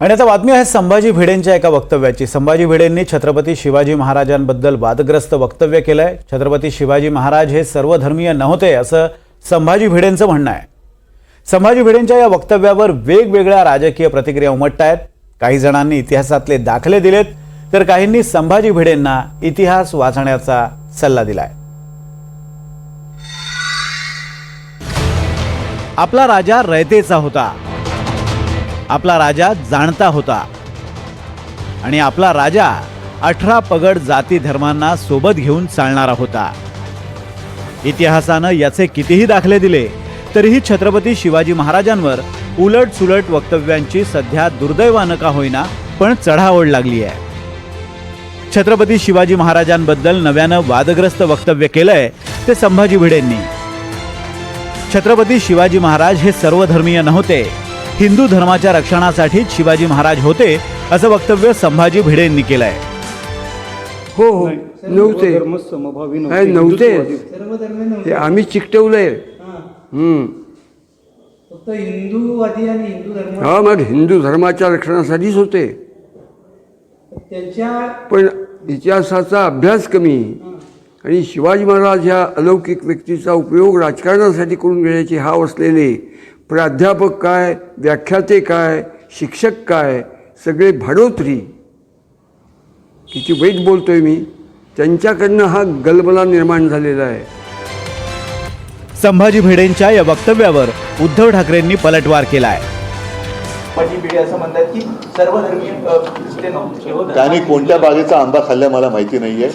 आणि आता बातमी आहे संभाजी भिडेंच्या एका वक्तव्याची. संभाजी भिडेंनी छत्रपती शिवाजी महाराजांबद्दल वादग्रस्त वक्तव्य केलंय. छत्रपती शिवाजी महाराज हे सर्वधर्मीय नव्हते असं संभाजी भिडेंचं म्हणणं आहे. संभाजी भिडेंच्या या वक्तव्यावर वेगवेगळ्या राजकीय प्रतिक्रिया उमटत आहेत काही जणांनी इतिहासातले दाखले दिलेत तर काहींनी संभाजी भिडेंना इतिहास वाचण्याचा सल्ला दिलाय. आपला राजा रयतेचा होता. आपला राजा जाणता होता. आणि आपला राजा अठरा पगड जाती धर्मांना सोबत घेऊन चालणारा होता. इतिहासानं याचे कितीही दाखले दिले तरीही छत्रपती शिवाजी महाराजांवर उलट सुलट वक्तव्यांची सध्या दुर्दैवानं का होईना पण चढाओढ लागली आहे. छत्रपती शिवाजी महाराजांबद्दल नव्यानं वादग्रस्त वक्तव्य केलंय ते संभाजी भिडेंनी. छत्रपती शिवाजी महाराज हे सर्वधर्मीय नव्हते हिंदू धर्माच्या रक्षणासाठीच शिवाजी महाराज होते असं वक्तव्य संभाजी भिडेंनी केलंय. हो हो. नव्हते. नव्हते. ते आम्ही चिकटवलंय. हिंदूवादी आणि हिंदू धर्म. हा मग हिंदू धर्माच्या रक्षणासाठीच होते. त्यांच्या पण इतिहासाचा अभ्यास कमी. आणि शिवाजी महाराज ह्या अलौकिक व्यक्तीचा उपयोग राजकारणासाठी करून घेण्याची हाव असलेले प्राध्यापक काय व्याख्याते काय शिक्षक काय सगळे भाडोत्री. किती वाईट बोलतोय मी. त्यांच्याकडनं हा गलबला निर्माण झालेला आहे. संभाजी भिडेंच्या या वक्तव्यावर उद्धव ठाकरेंनी पलटवार केलाय. माझी पिढी असं म्हणतात की सर्वधर्मीय त्यांनी कोणत्या बागेचा आंबा खाल्ला मला माहिती नाहीये.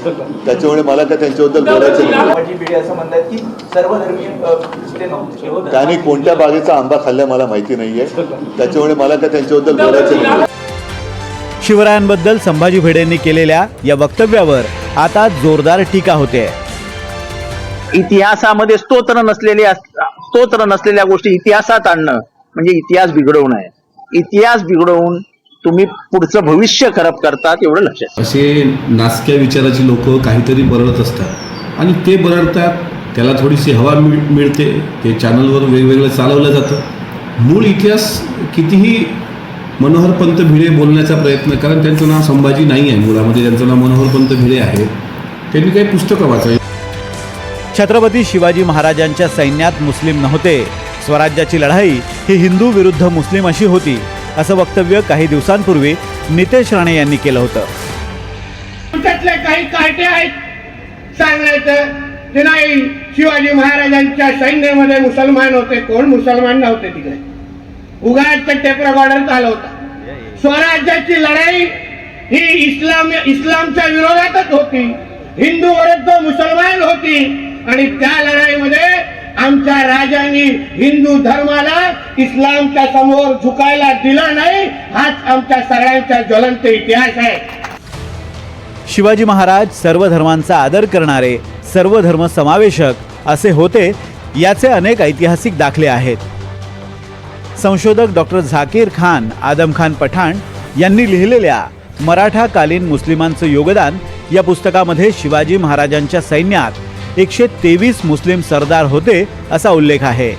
त्याच्यामुळे मला काय त्यांच्याबद्दल बोलायचं नाही माझी पिढी असं म्हणतात की सर्वधर्मीय त्यांनी कोणत्या बागेचा आंबा खाल्ला मला माहिती नाहीये. त्याच्यामुळे मला काय त्यांच्याबद्दल बोलायचं नाही शिवरायांबद्दल संभाजी भिडेंनी केलेल्या या वक्तव्यावर आता जोरदार टीका होते. इतिहासामध्ये स्तोत्र नसलेले स्तोत्र नसलेल्या गोष्टी इतिहासात आणणं म्हणजे इतिहास बिघडवणं आहे. इतिहास बिघडवून तुम्ही पुढचं भविष्य खराब करतात एवढं लक्षात ठेवा. असे नासक्या विचाराची लोक काहीतरी बरळत असतात. आणि ते बरळतात त्याला थोडीशी हवा मिळ मिळते ते चॅनलवर वेगवेगळं चालवलं जातं. मूळ इतिहास कितीही मनोहर पंत भिडे बोलण्याचा प्रयत्न कारण त्यांचं नाव संभाजी नाही आहे मुलामध्ये त्यांचं नाव मनोहर पंत भिडे आहे. त्यांनी काही पुस्तकं वाचावी. छत्रपती शिवाजी महाराजांच्या सैन्यात मुस्लिम नव्हते. स्वराज्याची लढाई ही हिंदू विरुद्ध मुस्लिम अशी होती असं वक्तव्य काही दिवसांपूर्वी नितेश राणे यांनी केलं होतं. त्यातले काही कायटे आहेत सांगायचं की नाही शिवाजी महाराजांच्या सैन्यामध्ये मुसलमान होते कोण मुसलमान नव्हते तिकडे. उगाच बॉर्डर रेकॉर्डर होता. स्वराज्याची लढाई ही इस्लाम इस्लामच्या विरोधातच होती. हिंदू विरुद्ध मुसलमान होती आणि त्या लढाईमध्ये आमच्या राजांनी हिंदू धर्माला इस्लामच्या समोर झुकायला दिला नाही हाच आमच्या सगळ्यांचा ज्वलंत इतिहास आहे. शिवाजी महाराज सर्व धर्मांचा आदर करणारे सर्व धर्म समावेशक असे होते याचे अनेक ऐतिहासिक दाखले आहेत. संशोधक डॉक्टर झाकीर खान आदम खान पठाण यांनी लिहिलेल्या मराठाकालीन मुस्लिमांचं योगदान या पुस्तकामध्ये शिवाजी महाराजांच्या सैन्यात एकशे तेवीस मुस्लिम सरदार होते असा उल्लेख आहे.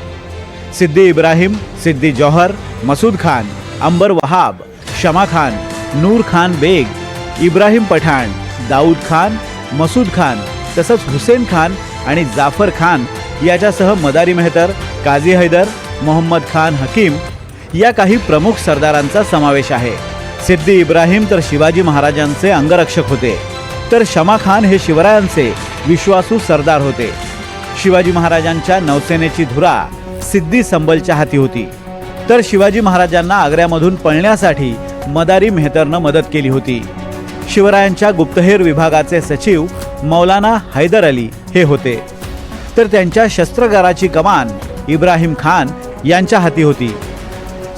सिद्दी इब्राहिम सिद्दी जौहर मसूद खान अंबर वहाब शमा खान नूर खान बेग इब्राहिम पठाण दाऊद खान मसूद खान तसंच हुसेन खान आणि जाफर खान याच्यासह मदारी मेहतर काझी हैदर मोहम्मद खान हकीम या काही प्रमुख सरदारांचा समावेश आहे. सिद्दी इब्राहिम तर शिवाजी महाराजांचे अंगरक्षक होते. तर शमा खान हे शिवरायांचे विश्वासू सरदार होते. शिवाजी महाराजांच्या नौसेनेची धुरा सिद्धी संबलच्या हाती होती. तर शिवाजी महाराजांना आग्र्यामधून पळण्यासाठी मदारी मेहतरनं मदत केली होती. शिवरायांच्या गुप्तहेर विभागाचे सचिव मौलाना हैदर अली हे होते. तर त्यांच्या शस्त्रगाराची कमान इब्राहिम खान यांच्या हाती होती.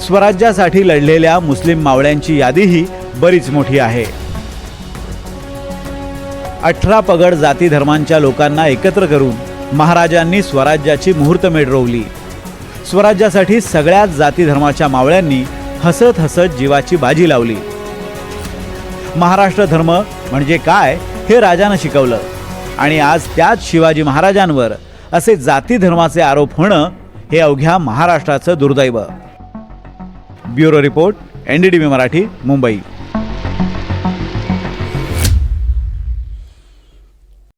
स्वराज्यासाठी लढलेल्या मुस्लिम मावळ्यांची यादीही बरीच मोठी आहे. अठरा पगड जाती धर्मांच्या लोकांना एकत्र करून महाराजांनी स्वराज्याची मुहूर्तमेढ रोवली स्वराज्यासाठी सगळ्याच जाती धर्माच्या मावळ्यांनी हसत हसत जीवाची बाजी लावली. महाराष्ट्र धर्म म्हणजे काय हे राजानं शिकवलं. आणि आज त्याच शिवाजी महाराजांवर असे जाती धर्माचे आरोप होणं हे अवघ्या महाराष्ट्राचं दुर्दैव. Bureau report N D T V Marathi Mumbai.